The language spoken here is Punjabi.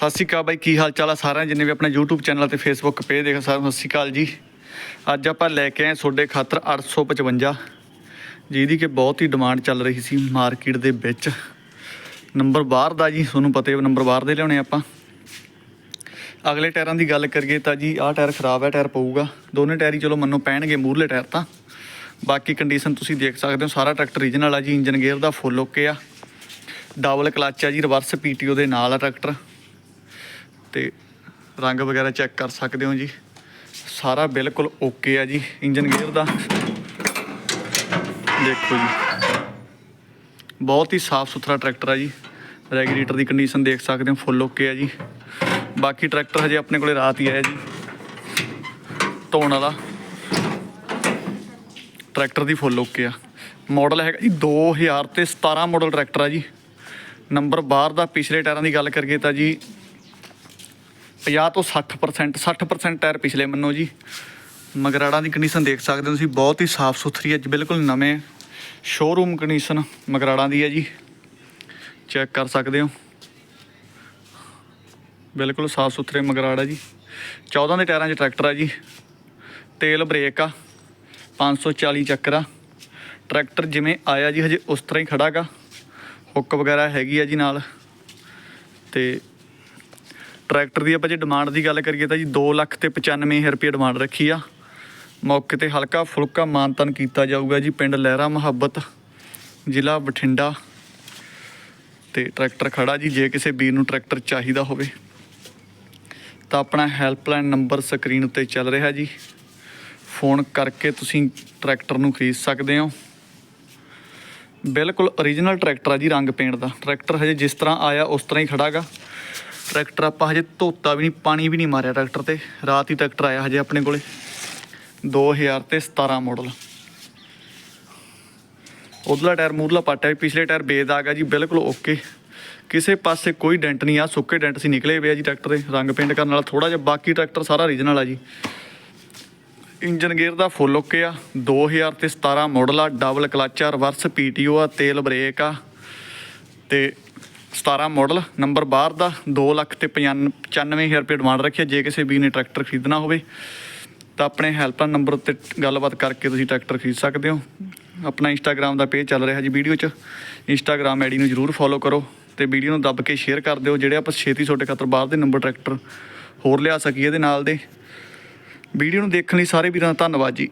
ਸਤਿ ਸ਼੍ਰੀ ਅਕਾਲ ਬਾਈ, ਕੀ ਹਾਲ ਚਾਲ ਆ ਸਾਰਿਆਂ ਜਿੰਨੇ ਵੀ ਆਪਣੇ YouTube ਚੈਨਲ ਤੇ Facebook ਪੇਜ ਦੇਖ ਸਾਰਿਆਂ ਨੂੰ ਸਤਿ ਸ਼੍ਰੀ ਅਕਾਲ ਜੀ। ਅੱਜ ਆਪਾਂ ਲੈ ਕੇ ਆਏ ਤੁਹਾਡੇ ਖਾਤਰ 855 ਜਿਹਦੀ ਕਿ ਬਹੁਤ ਹੀ ਡਿਮਾਂਡ ਚੱਲ ਰਹੀ ਸੀ ਮਾਰਕੀਟ ਦੇ ਵਿੱਚ। ਨੰਬਰ ਬਾਹਰ ਦਾ ਜੀ, ਤੁਹਾਨੂੰ ਪਤਾ ਹੈ ਨੰਬਰ ਬਾਹਰ ਦੇ ਲਿਆਉਣੇ ਆਪਾਂ। ਅਗਲੇ ਟਾਇਰਾਂ ਦੀ ਗੱਲ ਕਰੀਏ ਤਾਂ ਜੀ, ਆਹ ਟਾਇਰ ਖਰਾਬ ਹੈ ਟਾਇਰ ਪਊਗਾ। ਦੋਨੇ ਟਾਇਰ ਹੀ ਚਲੋ ਮੰਨੋ ਪੈਣਗੇ ਮੂਰਲੇ ਟਾਇਰ ਤਾਂ। ਬਾਕੀ ਕੰਡੀਸ਼ਨ ਤੁਸੀਂ ਦੇਖ ਸਕਦੇ ਹੋ, ਸਾਰਾ ਟਰੈਕਟਰ ਰੀਜਨਲ ਆ ਜੀ ਇੰਜਨ ਗੇਅਰ ਦਾ ਫੁੱਲ ਓਕੇ ਆ। ਡਬਲ ਕਲੱਚ ਆ ਜੀ ਰਿਵਰਸ ਪੀਟੀਓ ਦੇ ਨਾਲ ਆ ਟਰੈਕਟਰ ਤੇ ਰੰਗ ਵਗੈਰਾ ਚੈੱਕ ਕਰ ਸਕਦੇ ਹੋ ਜੀ। ਸਾਰਾ ਬਿਲਕੁਲ ਓਕੇ ਆ ਜੀ, ਇੰਜਨ ਗੇਅਰ ਦਾ। ਦੇਖੋ ਜੀ। ਬਹੁਤ ਹੀ ਸਾਫ਼ ਸੁਥਰਾ ਟਰੈਕਟਰ ਆ ਜੀ। ਰੈਗੂਲੇਟਰ ਦੀ ਕੰਡੀਸ਼ਨ ਦੇਖ ਸਕਦੇ ਹੋ ਫੁੱਲ ਓਕੇ ਆ ਜੀ। ਬਾਕੀ ਟਰੈਕਟਰ ਹਜੇ ਆਪਣੇ ਕੋਲੇ ਰਾਤ ਹੀ ਆਇਆ ਜੀ। ਧੋਣ ਵਾਲਾ। ਟਰੈਕਟਰ ਦੀ ਫੁੱਲ ਓਕੇ ਆ। ਮਾਡਲ ਹੈਗਾ ਜੀ 2000 ਤੇ 17 ਮਾਡਲ ਟਰੈਕਟਰ ਆ ਜੀ। ਨੰਬਰ ਬਾਹਰ ਦਾ ਪਿਛਲੇ ਟਾਇਰਾਂ ਦੀ ਗੱਲ ਕਰੀਏ ਤਾਂ ਜੀ 50 ਤੋਂ 60% 60% ਟਾਇਰ ਪਿਛਲੇ ਮੰਨੋ ਜੀ। ਮਗਰਾੜਾਂ ਦੀ ਕੰਡੀਸ਼ਨ ਦੇਖ ਸਕਦੇ ਹੋ ਤੁਸੀਂ, ਬਹੁਤ ਹੀ ਸਾਫ਼ ਸੁਥਰੀ ਹੈ ਜੀ, ਬਿਲਕੁਲ ਨਵੇਂ ਸ਼ੋਰੂਮ ਕੰਡੀਸ਼ਨ ਮਗਰਾੜਾਂ ਦੀ ਹੈ ਜੀ। ਚੈੱਕ ਕਰ ਸਕਦੇ ਹੋ। ਬਿਲਕੁਲ ਸਾਫ਼ ਸੁਥਰੇ ਮਗਰਾੜ ਹੈ ਜੀ। 14 ਦੇ ਟਾਇਰਾਂ 'ਚ ਟਰੈਕਟਰ ਹੈ ਜੀ। ਤੇਲ ਬ੍ਰੇਕ ਆ 540 ਚੱਕਰ ਆ। ਟਰੈਕਟਰ ਜਿਵੇਂ ਆਇਆ ਜੀ, ਹਜੇ ਉਸ ਤਰ੍ਹਾਂ ਹੀ ਖੜਾਗਾ ਹੁੱਕ ਵਗੈਰਾ ਹੈਗੀ ਆ ਜੀ ਨਾਲ। ਤੇ ਟਰੈਕਟਰ ਦੀ ਆਪਾਂ ਜੇ ਡਿਮਾਂਡ ਦੀ ਗੱਲ ਕਰੀਏ ਤਾਂ ਜੀ 2 ਲੱਖ ਤੇ 95000 ਰੁਪਏ ਡਿਮਾਂਡ ਰੱਖੀ ਆ। ਮੌਕੇ ਤੇ ਹਲਕਾ ਫੁਲਕਾ ਮਾਨਤਨ ਕੀਤਾ ਜਾਊਗਾ ਜੀ ਪਿੰਡ ਲਹਿਰਾ ਮੁਹੱਬਤ, ਜ਼ਿਲ੍ਹਾ ਬਠਿੰਡਾ। ਤੇ ਟਰੈਕਟਰ ਖੜਾ ਜੀ, ਜੇ ਕਿਸੇ ਵੀਰ ਨੂੰ ਟਰੈਕਟਰ ਚਾਹੀਦਾ ਹੋਵੇ। ਤਾਂ ਆਪਣਾ ਹੈਲਪਲਾਈਨ ਨੰਬਰ ਸਕਰੀਨ ਉੱਤੇ ਚੱਲ ਰਿਹਾ ਜੀ। ਫੋਨ ਕਰਕੇ ਤੁਸੀਂ ਟਰੈਕਟਰ ਨੂੰ ਖਰੀਦ ਸਕਦੇ ਹੋ। ਬਿਲਕੁਲ origignal ਟਰੈਕਟਰ ਆ ਜੀ ਰੰਗ ਪੇਂਟ ਦਾ। ਟਰੈਕਟਰ ਹਜੇ ਜਿਸ ਤਰ੍ਹਾਂ ਆਇਆ, ਉਸ ਤਰ੍ਹਾਂ ਹੀ ਖੜਾਗਾ। ਟਰੈਕਟਰ ਆਪਾਂ ਹਜੇ ਧੋਤਾ ਵੀ ਨਹੀਂ, ਪਾਣੀ ਵੀ ਨਹੀਂ ਮਾਰਿਆ ਟਰੈਕਟਰ ਤੇ। ਰਾਤ ਹੀ ਟਰੈਕਟਰ ਆਇਆ ਹਜੇ ਆਪਣੇ ਕੋਲੇ। 2000 ਤੇ 17 ਮਾਡਲ ਉਧਰਲਾ ਟਾਇਰ ਮੂਰਲਾ ਪਾਟਿਆ ਵੀ, ਪਿਛਲੇ ਟਾਇਰ ਬੇਦਾਗ ਆ ਜੀ, ਬਿਲਕੁਲ ਓਕੇ ਕਿਸੇ ਪਾਸੇ ਕੋਈ ਡੈਂਟ ਨਹੀਂ ਆ, ਸੁੱਕੇ ਡੈਂਟ ਸੀ, ਨਿਕਲੇ ਪਏ ਆ ਜੀ ਟਰੈਕਟਰ ਦੇ। ਰੰਗ ਪੇਂਟ ਕਰਨ ਵਾਲਾ ਥੋੜਾ ਜਿਹਾ, ਬਾਕੀ ਟਰੈਕਟਰ ਸਾਰਾ ਰੀਜਨਲ ਆ ਜੀ। ਇੰਜਨ ਗੇਅਰ ਦਾ ਫੁੱਲ ਓਕੇ ਆ 2000 ਤੇ 17 ਮਾਡਲ ਆ ਡਬਲ ਕਲਚ ਆ ਰਿਵਰਸ ਪੀਟੀਓ ਆ, ਤੇਲ ਬ੍ਰੇਕ ਆ। ਤੇ 17 ਮਾਡਲ, ਨੰਬਰ ਬਾਹਰ ਦਾ 2 ਲੱਖ ਤੇ 95000 ਰੁਪਏ ਡਿਮਾਂਡ ਰੱਖੀ ਆ ਜੇ ਕਿਸੇ ਵੀ ਨੇ ਟਰੈਕਟਰ ਖਰੀਦਣਾ ਹੋਵੇ, ਤਾਂ ਆਪਣੇ ਹੈਲਪਲਾਈਨ ਨੰਬਰ ਉੱਤੇ ਗੱਲਬਾਤ ਕਰਕੇ ਤੁਸੀਂ ਟਰੈਕਟਰ ਖਰੀਦ ਸਕਦੇ ਹੋ। ਆਪਣਾ ਇੰਸਟਾਗ੍ਰam ਦਾ ਪੇਜ ਚੱਲ ਰਿਹਾ ਜੀ ਵੀਡੀਓ 'ਚ। ਇੰਸਟਾਗ੍ਰam ਆਈਡੀ ਨੂੰ ਜਰੂਰ ਫੋਲੋ ਕਰੋ ਤੇ ਵੀਡੀਓ ਨੂੰ ਦੱਬ ਕੇ ਸ਼ੇਅਰ ਕਰ ਦਿਓ। ਜਿਹੜੇ ਆਪਾਂ ਛੇਤੀ ਤੁਹਾਡੇ ਖਾਤਰ ਬਾਹਰ ਦੇ ਨੰਬਰ ਟਰੈਕਟਰ ਹੋਰ ਲਿਆ ਸਕੀਏ ਇਹਦੇ ਨਾਲ ਦੇ। ਵੀਡੀਓ ਨੂੰ ਦੇਖਣ ਲਈ ਸਾਰੇ ਵੀਰਾਂ ਦਾ ਧੰਨਵਾਦ ਜੀ।